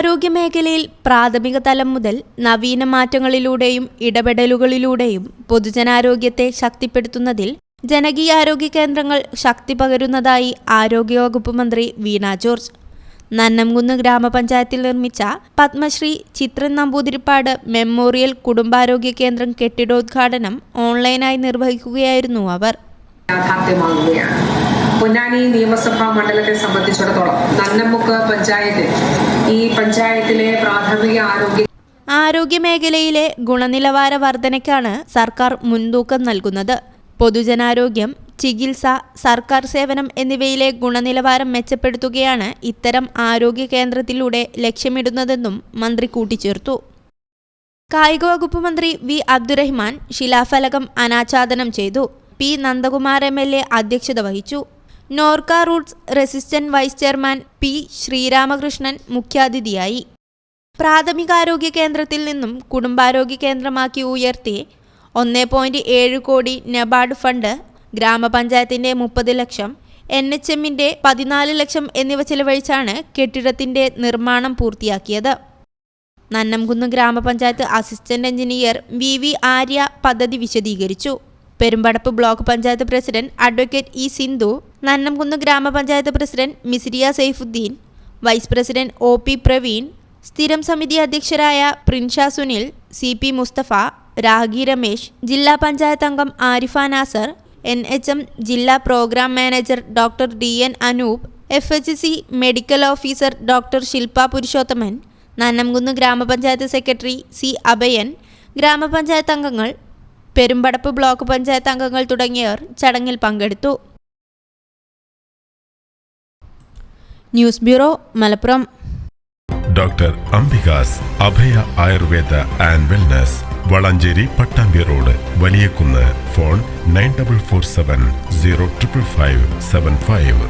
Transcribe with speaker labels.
Speaker 1: ആരോഗ്യമേഖലയിൽ പ്രാഥമിക തലം മുതൽ നവീന മാറ്റങ്ങളിലൂടെയും ഇടപെടലുകളിലൂടെയും പൊതുജനാരോഗ്യത്തെ ശക്തിപ്പെടുത്തുന്നതിൽ ജനകീയാരോഗ്യ കേന്ദ്രങ്ങൾ ശക്തി പകരുന്നതായി ആരോഗ്യവകുപ്പ് മന്ത്രി വീണ ജോർജ്. നന്നംകുന്ന് ഗ്രാമപഞ്ചായത്തിൽ നിർമ്മിച്ച പത്മശ്രീ ചിത്രൻ നമ്പൂതിരിപ്പാട് മെമ്മോറിയൽ കുടുംബാരോഗ്യ കേന്ദ്രം കെട്ടിടോദ്ഘാടനം ഓൺലൈനായി നിർവഹിക്കുകയായിരുന്നു അവർ.
Speaker 2: പൊന്നാനി നിയമസഭാ മണ്ഡലത്തെ സംബന്ധിച്ചിടത്തോളം നന്നമുക്ക് പഞ്ചായത്തിൽ ഈ പഞ്ചായത്തിലെ പ്രാഥമിക ആരോഗ്യ
Speaker 1: ആരോഗ്യമേഖലയിലെ ഗുണനിലവാര വർധനയ്ക്കാണ് സർക്കാർ മുൻതൂക്കം നൽകുന്നത്. പൊതുജനാരോഗ്യം ചികിത്സ സർക്കാർ സേവനം എന്നിവയിലെ ഗുണനിലവാരം മെച്ചപ്പെടുത്തുകയാണ് ഇത്തരം ആരോഗ്യ കേന്ദ്രത്തിലൂടെ ലക്ഷ്യമിടുന്നതെന്നും മന്ത്രി കൂട്ടിച്ചേർത്തു. കായിക വകുപ്പ് മന്ത്രി വി അബ്ദുറഹ്മാൻ ശിലാഫലകം അനാച്ഛാദനം ചെയ്തു. P Nandakumar M L A അധ്യക്ഷത വഹിച്ചു. NORKA roots resident vice chairman P Sreeramakrishnan മുഖ്യാതിഥിയായി. പ്രാഥമികാരോഗ്യ കേന്ദ്രത്തിൽ നിന്നും കുടുംബാരോഗ്യ കേന്ദ്രമാക്കി ഉയർത്തി ഒന്ന് പോയിന്റ് ഏഴ് കോടി നബാർഡ് ഫണ്ട് ഗ്രാമപഞ്ചായത്തിന്റെ മുപ്പത് ലക്ഷം എൻ എച്ച് എമ്മിന്റെ പതിനാല് ലക്ഷം എന്നിവ ചെലവഴിച്ചാണ് കെട്ടിടത്തിന്റെ നിർമ്മാണം പൂർത്തിയാക്കിയത്. നന്നംകുന്ന് ഗ്രാമപഞ്ചായത്ത് assistant engineer V V Arya പദ്ധതി വിശദീകരിച്ചു. Perumpadappu block panchayat president advocate E Sindhu Nannamkunnu ഗ്രാമപഞ്ചായത്ത് president Misiriya Saifuddin vice president O P Praveen സ്ഥിരം സമിതി അധ്യക്ഷരായ പ്രിൻഷ സുനിൽ സി പി മുസ്തഫ രാഗി രമേശ് ജില്ലാ പഞ്ചായത്ത് അംഗം Arifa Nasar N H M ജില്ലാ programme manager doctor D N Anoop F H C medical officer doctor Shilpa Purushothaman Nannamkunnu ഗ്രാമപഞ്ചായത്ത് secretary C Abhayan ഗ്രാമപഞ്ചായത്ത് അംഗങ്ങൾ Perumpadappu block panchayat അംഗങ്ങൾ തുടങ്ങിയവർ ചടങ്ങിൽ പങ്കെടുത്തു. News bureau Malappuram.
Speaker 3: Doctor Ambikas Abhaya Ayurveda and wellness Valanchery Pattambi road Valiyakunnu phone nine double four seven zero triple five seven five.